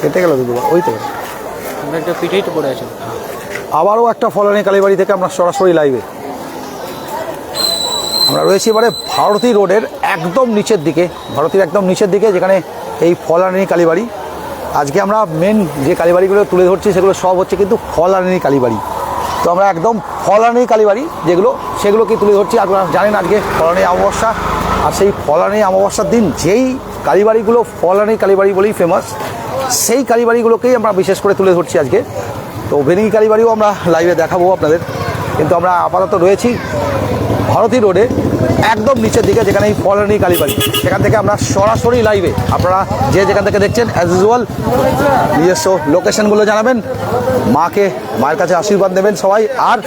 কেটে গেল দুটো ওই তো। আমরা একটা পিঠেই তো পড়ে আছে। আবারও একটা ফলানি কালীবাড়ি থেকে আমরা সরাসরি লাইভে আমরা রয়েছি এবারে ভারতী রোডের একদম নিচের দিকে ভারতীর একদম নিচের দিকে যেখানে এই ফলানি কালীবাড়ি। আজকে আমরা মেন যে কালীবাড়িগুলো তুলে ধরছি সেগুলো সব হচ্ছে কিন্তু ফলানি কালীবাড়ি। তো আমরা একদম ফলানি কালীবাড়ি যেগুলো সেগুলোকে তুলে ধরছি। আপনারা জানেন আজকে ফলানি অমাবস্যা আর সেই ফলানি অমাবস্যার দিন যেই কালীবাড়িগুলো ফলানি কালীবাড়ি বলেই ফেমাস সেই কালীবাড়িগুলোকেই আমরা বিশেষ করে তুলে ধরছি আজকে। তো ভেনিকি কালীবাড়িও আমরা লাইভে দেখাবো আপনাদের। কিন্তু আমরা আপাতত রয়েছি। ভারতী রোডে একদম নিচের দিকে যেখানে এই ফলানি কালীবাড়ি। সেখান থেকে আমরা সরাসরি লাইভে আপনারা যে যেখান থেকে দেখছেন অ্যাজ ইউজুয়াল নিজস্ব লোকেশনগুলো জানাবেন। মাকে, মায়ের কাছে আশীর্বাদ নেবেন সবাই। আর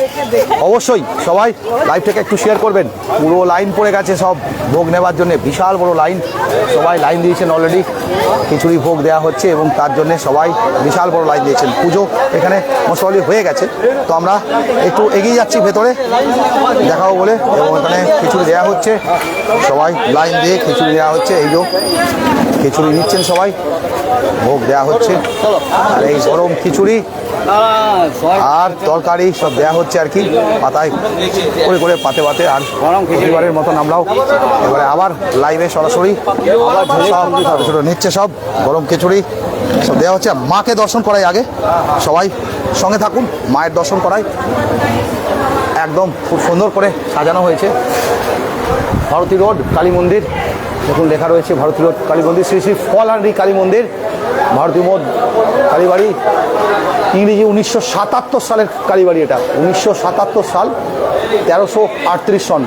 অবশ্যই সবাই লাইভটাকে একটু শেয়ার করবেন। পুরো লাইন পড়ে গেছে সব ভোগ নেবার জন্য। বিশাল বড় লাইন সবাই লাইন দিয়েছেন অলরেডি খিচুড়ি ভোগ দেওয়া হচ্ছে এবং তার জন্য সবাই বিশাল বড় লাইন দিয়েছেন। পুজো এখানে মোস্টলি হয়ে গেছে। তো আমরা একটু এগিয়ে যাচ্ছি ভেতরে। দেখাবো বলে। এবং এখানে খিচুড়ি দেওয়া হচ্ছে। সবাই লাইন দিয়ে খিচুড়ি দেওয়া হচ্ছে। এই যে খিচুড়ি নিচ্ছেন সবাই। ভোগ দেওয়া হচ্ছে। আর এই গরম খিচুড়ি আর তরকারি সব দেওয়া হচ্ছে আর কি পাতায়। করে করে পাতে পাতে। আর খিচুড়িবারের মতন আমরাও এবারে আবার লাইভে সরাসরি সব ছোটো ছোটো নিচ্ছে সব। গরম খিচুড়ি। সব দেওয়া হচ্ছে মাকে দর্শন করাই আগে। সবাই সঙ্গে থাকুন, মায়ের দর্শন করাই। একদম খুব সুন্দর করে সাজানো হয়েছে। ভারতী রোড, কালী মন্দির। দেখুন লেখা রয়েছে ভারতী রোড, কালী মন্দির। শ্রী শ্রী ফলারি কালী মন্দির, ভারতী মোদ কালীবাড়ি। ইংরেজি উনিশশো সাতাত্তর সালের কালীবাড়ি এটা। উনিশশো সাতাত্তর সাল তেরোশো আটত্রিশ সন।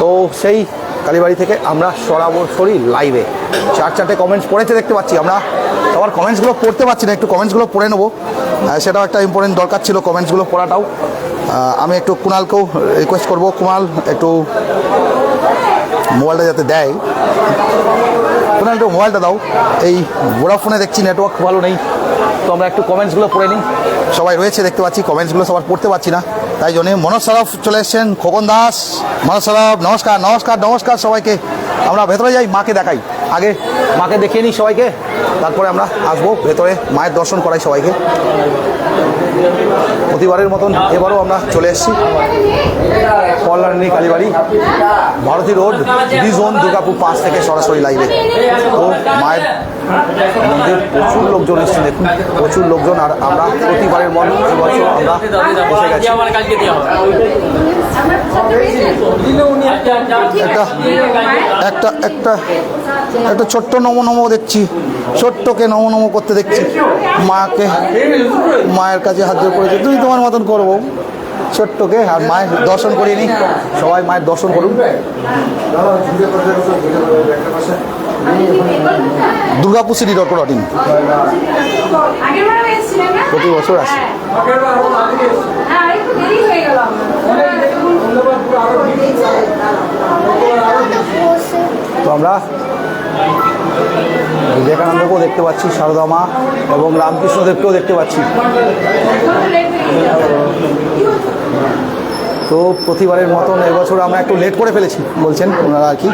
তো সেই কালীবাড়ি থেকে আমরা সরাসরি লাইভে চার চারটে কমেন্টস পড়েছে দেখতে পাচ্ছি আমরা। সবার কমেন্টসগুলো পড়তে পারছি না, একটু কমেন্টসগুলো পড়ে নেব। সেটাও একটা ইম্পর্টেন্ট দরকার ছিল কমেন্টসগুলো পড়াটাও। আমি একটু কুণালকেও রিকোয়েস্ট করব। কুণাল, একটু মোবাইলটা যাতে দেয়। কুণাল, একটু মোবাইলটা দাও। এই ভোডাফোনে দেখছি নেটওয়ার্ক ভালো নেই। তো আমরা একটু কমেন্টসগুলো পড়ে নিই। সবাই রয়েছে দেখতে পাচ্ছি কমেন্টসগুলো সবার পড়তে পারছি না। তাই জন্যে মনোজ সরফ চলে এসছেন, খোকন দাস। মনোজ সরফ, নমস্কার নমস্কার নমস্কার সবাইকে। আমরা ভেতরে যাই, মাকে দেখাই। আগে মাকে দেখিয়ে নিই সবাইকে, তারপরে আমরা আসব ভেতরে, মায়ের দর্শন করাই সবাইকে। প্রতিবারের মতন এবারও আমরা চলে এসেছি। Kalyani, Kalibari, Bharati road D zone Durgapur পাঁচ থেকে সরাসরি লাইভে তো মায়ের মন্দির প্রচুর লোকজন এসেছে, দেখুন, প্রচুর লোকজন, আর আমরা প্রতিবারের মন এবছর আমরা বসে গেছি। একটা একটা একটা একটা ছোট্ট নম নম দেখছি, ছোট্টকে নম নম করতে দেখছি। মাকে, মায়ের কাছে হাত জোর করেছে। তুই তোমার মতন করব ছোট্টকে আর মায়ের দর্শন করিয়ে নি সবাই মায়ের দর্শন করুন দুর্গাপুর সিটি? প্রতি বছর আসে। তো আমরা বিবেকানন্দকেও দেখতে পাচ্ছি, সারদা মা এবং রামকৃষ্ণদেবকেও দেখতে পাচ্ছি তো প্রতিবারের মতন এবছর আমরা একটু লেট করে ফেলেছি, বলছেন ওনারা আর কি।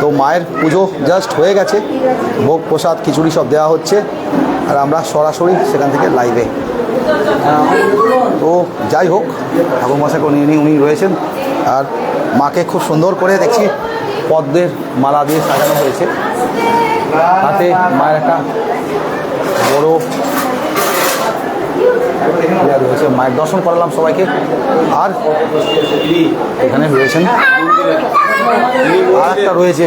তো মায়ের পুজো জাস্ট হয়ে গেছে, ভোগ প্রসাদ খিচুড়ি সব দেওয়া হচ্ছে, আর আমরা সরাসরি সেখান থেকে লাইভে তো যাই হোক, ঠাকুর মশাইকে নিয়ে নিয়ে উনি রয়েছেন, আর মাকে খুব সুন্দর করে দেখছি, পদ্মের মালা দিয়ে সাজানো হয়েছে। তাতে মায়ের একটা বড় মায়ের দর্শন করালাম সবাইকে। আর এখানে রয়েছেন আর একটা রয়েছে।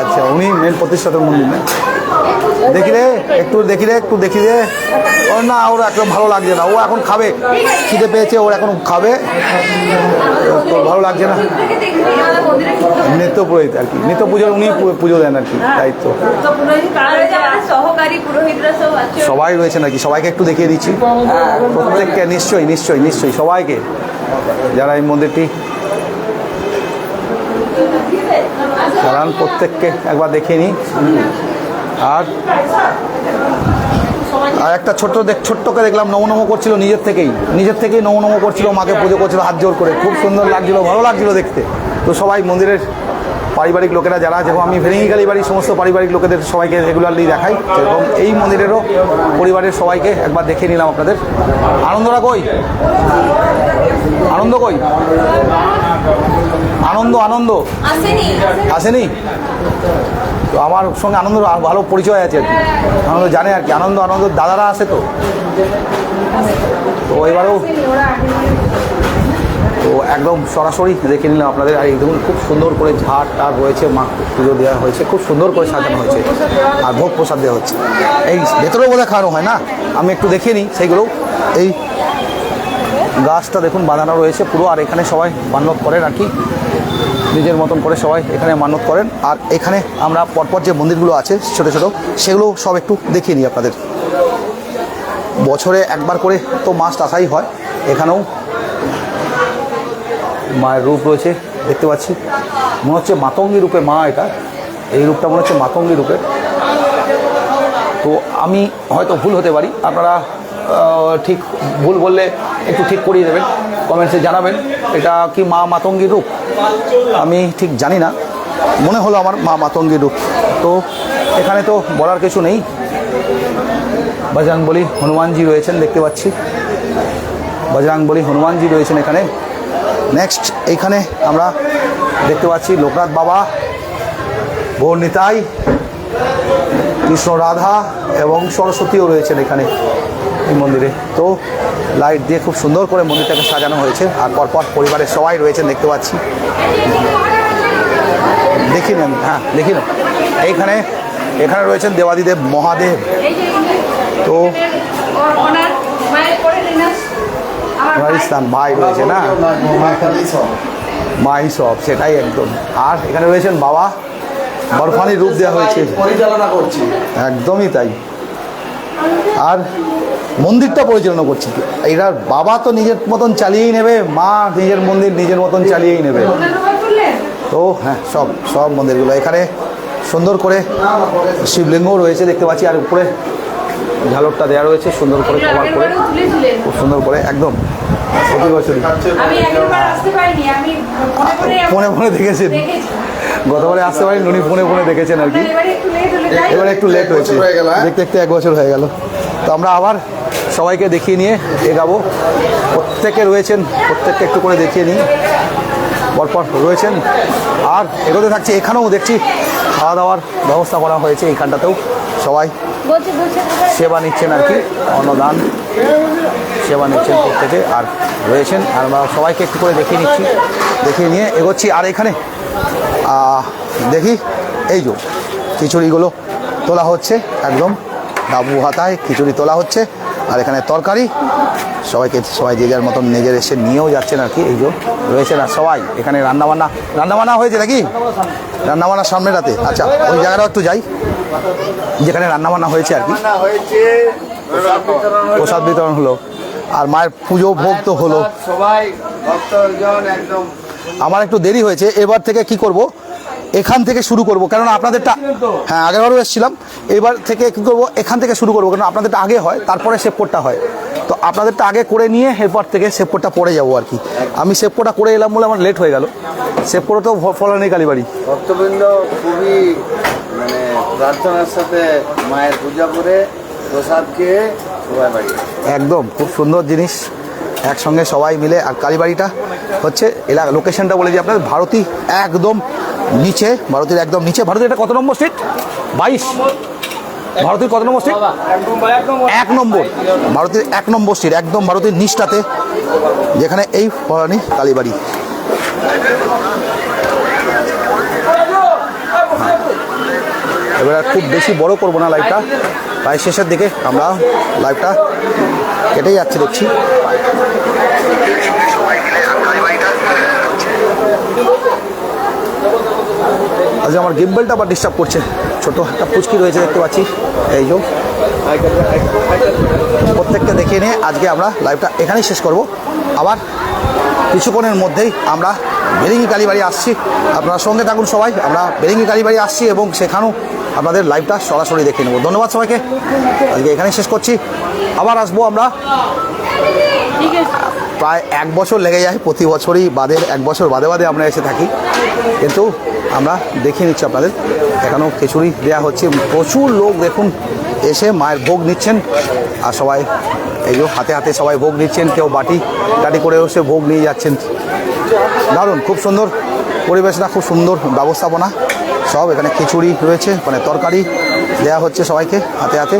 আচ্ছা উনি মেন প্রতিষ্ঠাতা মন্দির না? দেখি রে একটু দেখি রে একটু দেখি রে। ও না ওর একদম ভালো লাগছে না ও এখন খাবে। খিদে পেয়েছে ওর এখন খাবে। তো ভালো লাগছে না। নিত্য পুরোহিত আর কি নিত্য পুজোর উনি পুজো দেন আর কি দায়িত্ব। সবাই রয়েছে নাকি? সবাইকে একটু দেখিয়ে দিচ্ছি। প্রত্যেককে নিশ্চয়ই নিশ্চয়ই নিশ্চয়ই সবাইকে। যারা এই মন্দিরটি চালান প্রত্যেককে একবার দেখিয়ে নিই আর আর একটা ছোট্ট দেখ, ছোট্টকে দেখলাম নমো নমো করছিল নিজের থেকেই। নিজের থেকেই নমো নমো করছিল, মাকে পুজো করছিল, হাত জোর করে। খুব সুন্দর লাগছিল, ভালো লাগছিল দেখতে। তো সবাই মন্দিরের পারিবারিক লোকেরা যারা যেরকম আমি ভেরিঙ্গি কালীবাড়ির সমস্ত পারিবারিক লোকেদের সবাইকে রেগুলারলি দেখাই। সেরকম এই মন্দিরেরও পরিবারের সবাইকে একবার দেখিয়ে নিলাম আপনাদের। আনন্দরা কই? আনন্দ কই? আনন্দ আনন্দ। আসেনি তো আমার সঙ্গে আনন্দ ভালো পরিচয় আছে আর কি। আনন্দ জানে আর কি। আনন্দ আনন্দ দাদারা আছে তো। তো এবারেও তো একদম সরাসরি দেখে নিলাম আপনাদের। আর দেখুন খুব সুন্দর করে ঝাড় টার রয়েছে মা পুজো দেওয়া হয়েছে খুব সুন্দর করে সাজানো হয়েছে। আর ভোগ প্রসাদ দেওয়া হচ্ছে। এই ভেতরেও বোধহয় খাওয়ানো হয় না? আমি একটু দেখিয়ে নিই সেইগুলো এই গাছটা দেখুন বাঁধানো রয়েছে পুরো আর এখানে সবাই মান্যত করেন আর কি। নিজের মতন করে সবাই এখানে মানত করেন। আর এখানে আমরা পরপর যে মন্দিরগুলো আছে, ছোটো ছোটো, সেগুলো সব একটু দেখিয়ে নিই আপনাদের। বছরে একবার করে তো মাস্ট আসাই হয়। এখানেও মায়ের রূপ রয়েছে, দেখতে পাচ্ছি। মনে হচ্ছে মাতঙ্গী রূপে মা এটা। এই রূপটা মনে হচ্ছে মাতঙ্গী রূপের। তো আমি হয়তো ভুল হতে পারি। আপনারা ঠিক ভুল বললে একটু ঠিক করিয়ে দেবেন। কমেন্টসে জানাবেন, এটা কি মা মাতঙ্গী রূপ? আমি ঠিক জানি না, মনে হলো আমার মা মাতঙ্গী রূপ। তো এখানে তো বলার কিছু নেই। বজরং বলি হনুমানজি রয়েছেন, দেখতে পাচ্ছি। বজরং বলি হনুমানজি রয়েছেন এখানে। নেক্সট এইখানে আমরা দেখতে পাচ্ছি লোকনাথ বাবা গৌর নিতাই, কৃষ্ণ রাধা এবং সরস্বতীও রয়েছেন এখানে। এই মন্দিরে। তো লাইট দিয়ে খুব সুন্দর করে মন্দিরটাকে সাজানো হয়েছে। আর পরপর পরিবারের সবাই রয়েছেন দেখতে পাচ্ছি। দেখি নেন হ্যাঁ দেখি না এইখানে এখানে রয়েছেন দেবাদিদেব মহাদেব। তো আমার ভাই ভাই রয়েছে না? মাই সব সেটাই একদম। আর এখানে রয়েছেন বাবা বরফানি রূপ দেওয়া হয়েছে। পরিচালনা করছি। একদমই তাই। আর মন্দিরটা পরিচালনা করছি। এরা বাবা তো নিজের মতন চালিয়েই নেবে মা নিজের মন্দির নিজের মতন চালিয়েই নেবে। তো হ্যাঁ সব সব মন্দিরগুলো। এখানে সুন্দর করে শিবলিঙ্গও রয়েছে দেখতে পাচ্ছি। আর উপরে ঝালরটা দেওয়া রয়েছে সুন্দর করে কভার করে। খুব সুন্দর করে একদম। প্রতি বছরই। মনে ফোনে ফোনে দেখেছেন? দেখেছি। গতবারে আসতে পারেন উনি ফোনে ফোনে দেখেছেন আর কি। এবারে একটু লেট এবার একটু লেট হয়েছে। হয়ে হ্যাঁ? দেখতে দেখতে এক বছর হয়ে গেল। তো আমরা আবার সবাইকে দেখিয়ে নিয়ে এগাবো। প্রত্যেকে রয়েছেন, প্রত্যেককে একটু করে দেখিয়ে নিই পরপর রয়েছেন। আর এগোতে থাকছে, এখানেও দেখছি খাওয়া দাওয়ার ব্যবস্থা করা হয়েছে এইখানটাতেও। সবাই সেবা নিচ্ছেন আর কি, অন্নদান সেবা নিচ্ছেন প্রত্যেকে আর রয়েছেন। আর আমরা সবাইকে একটু করে দেখিয়ে নিচ্ছি, দেখিয়ে নিয়ে এগোচ্ছি। আর এখানে দেখি, এই যে খিচুড়িগুলো তোলা হচ্ছে একদম। ডাবু হাতায় খিচুড়ি তোলা হচ্ছে আর এখানে তরকারি। সবাইকে সবাই যে যার মতন নিজের এসে নিয়েও যাচ্ছেন আর কি এই যে রয়েছেন আর সবাই এখানে রান্নাবান্না রান্নাবান্না হয়েছে নাকি? রান্নাবান্নার সামনেটাতে আচ্ছা ওই জায়গাটাও একটু যাই যেখানে রান্নাবান্না হয়েছে আর কি। প্রসাদ বিতরণ হলো। প্রসাদ বিতরণ হলো আর মায়ের পুজো ভোগ তো হলো। সবাই ভক্তজন একদম। আমার একটু দেরি হয়েছে এবার থেকে কি করব? এখান থেকে শুরু করব কারণ আপনাদেরটা হ্যাঁ আগেরবারও এসেছিলাম। এবার থেকে কী করব এখান থেকে শুরু করব কারণ আপনাদেরটা আগে হয় তারপরে সেপ্পোরটা হয়। তো আপনাদেরটা আগে করে নিয়ে এরপর থেকে সেপ্পোরটা পড়ে যাব আর কি। আমি সেপ্পোরটা করে এলাম বলে আমার লেট হয়ে গেল। সেপ্পোরও তো ফলানি কালীবাড়ি। ভক্তবৃন্দ খুবই মানে প্রার্থনার সাথে মায়ের পূজা করে প্রসাদ খেয়ে সবাই বাড়ি আসে। একদম খুব সুন্দর জিনিস। একসঙ্গে সবাই মিলে, আর কালীবাড়িটা হচ্ছে এলাকা লোকেশনটা বলে দিই আপনার ভারতী একদম নিচে, ভারতীর একদম নিচে। ভারতীর এটা কত নম্বর স্ট্রিট বাইশ। ভারতীর কত নম্বর স্ট্রিট এক নম্বর। ভারতের এক নম্বর স্ট্রিট একদম ভারতের নিচটাতে, যেখানে এই পরানি কালীবাড়ি। এবার খুব বেশি বড় করব না লাইভটা প্রায় শেষের দিকে আমরা লাইভটা কেটেই যাচ্ছে দেখছি। আজ আমার গিম্বেলটা আবার ডিস্টার্ব করছে। ছোট একটা পুচকি রয়েছে দেখতে পাচ্ছি। এই যে। প্রত্যেককে দেখিয়ে নিয়ে আজকে আমরা লাইভটা এখানেই শেষ করব। আবার কিছুক্ষণের মধ্যেই আমরা বেরিঙ্গি কালীবাড়ি আসছি। আপনার সঙ্গে থাকুন সবাই। আমরা বেরিঙ্গি কালীবাড়ি আসছি এবং সেখানেও আপনাদের লাইভটা সরাসরি দেখে নেব। ধন্যবাদ সবাইকে। আজকে এখানেই শেষ করছি। আবার আসব আমরা প্রায় এক বছর লেগে যায়, প্রতি বছরই বাদে এক বছর বাদে বাদে আমরা এসে থাকি। কিন্তু আমরা দেখিয়ে নিচ্ছি আপনাদের। এখানেও খিচুড়ি দেওয়া হচ্ছে। প্রচুর লোক দেখুন এসে মায়ের ভোগ নিচ্ছেন। আর সবাই এই হাতে হাতে সবাই ভোগ নিচ্ছেন। কেউ বাটি টাটি করে এসে ভোগ নিয়ে যাচ্ছেন। দারুণ, খুব সুন্দর পরিবেশটা খুব সুন্দর ব্যবস্থাপনা। সব এখানে খিচুড়ি রয়েছে মানে তরকারি দেওয়া হচ্ছে সবাইকে হাতে হাতে।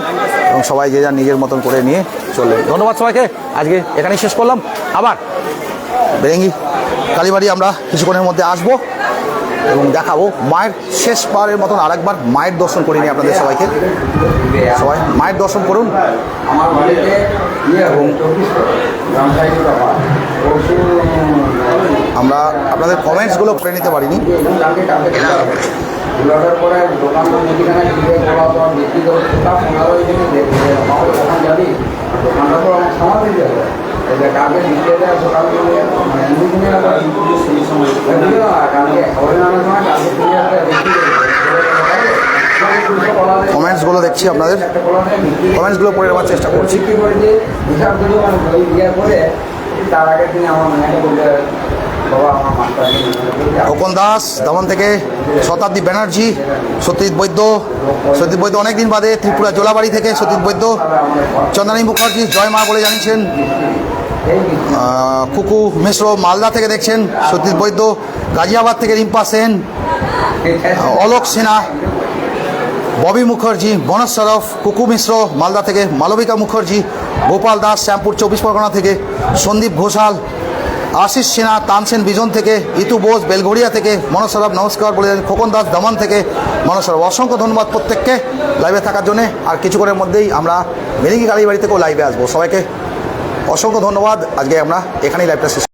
এবং সবাই যে যার নিজের মতন করে নিয়ে চলবে ধন্যবাদ সবাইকে। আজকে এখানেই শেষ করলাম। আবার বেরেঙ্গি কালীবাড়ি আমরা কিছুক্ষণের মধ্যে আসব এবং দেখাবো মায়ের শেষবারের মতন আরেকবার মায়ের দর্শন করে নিই আপনাদের সবাইকে। সবাই মায়ের দর্শন করুন। ইয়ে আমরা আপনাদের কমেন্টসগুলো করে নিতে পারিনি। দুলাটার পরে দোকান মুদিখানা গিয়ে বলা তো বিক্রি করে সেটা পনেরো দিনে দেখবে আমাকে দোকান যাবি দোকানটা তো আমার সামাল দিতে হবে এবার কালকে বিক্রি দেয় সকাল করে মানে আবার সেই সময় কালকে খবরে আনার সময় কালকে তুমি একটা কমেন্টসগুলো দেখছি আপনাদের। কমেন্টসগুলো পড়ে নেওয়ার চেষ্টা করছি। বিক্রি করে যে হিসাব দিল মানে বই দিয়ে করে তার আগের দিনে আমার মেয়েকে বলতে আমার খোকন দাস, দমন থেকে শতাব্দী ব্যানার্জি সত্যজিৎ বৈদ্য সত্যজিৎ বৈদ্য অনেকদিন বাদে ত্রিপুরা জোলাবাড়ি থেকে সত্যজিৎ বৈদ্য, চন্দ্রানী মুখার্জি, জয় মা বলে জানিয়েছেন। কুকু মিশ্র মালদা থেকে দেখছেন সত্যজিৎ বৈদ্য, গাজিয়াবাদ থেকে রিম্পা সেন, অলোক সিনহা, ববি মুখার্জি বনজ সরফ, কুকু মিশ্র মালদা থেকে মালবিকা মুখার্জি, গোপাল দাস, শ্যামপুর চব্বিশ পরগনা থেকে সন্দীপ ঘোষাল আশিস সিনহা, তানসেন বিজন থেকে, ইতু বোস বেলঘড়িয়া থেকে মনোজ নমস্কার বলে খোকন দাস দমন থেকে মনোজ সরব অসংখ্য ধন্যবাদ প্রত্যেককে লাইভে থাকার জন্যে। আর কিছুক্ষণের মধ্যেই আমরা মিলি গাড়ি বাড়ি থেকেও লাইভে আসব। সবাইকে অসংখ্য ধন্যবাদ। আজকে আমরা এখানেই লাইভটা শেষ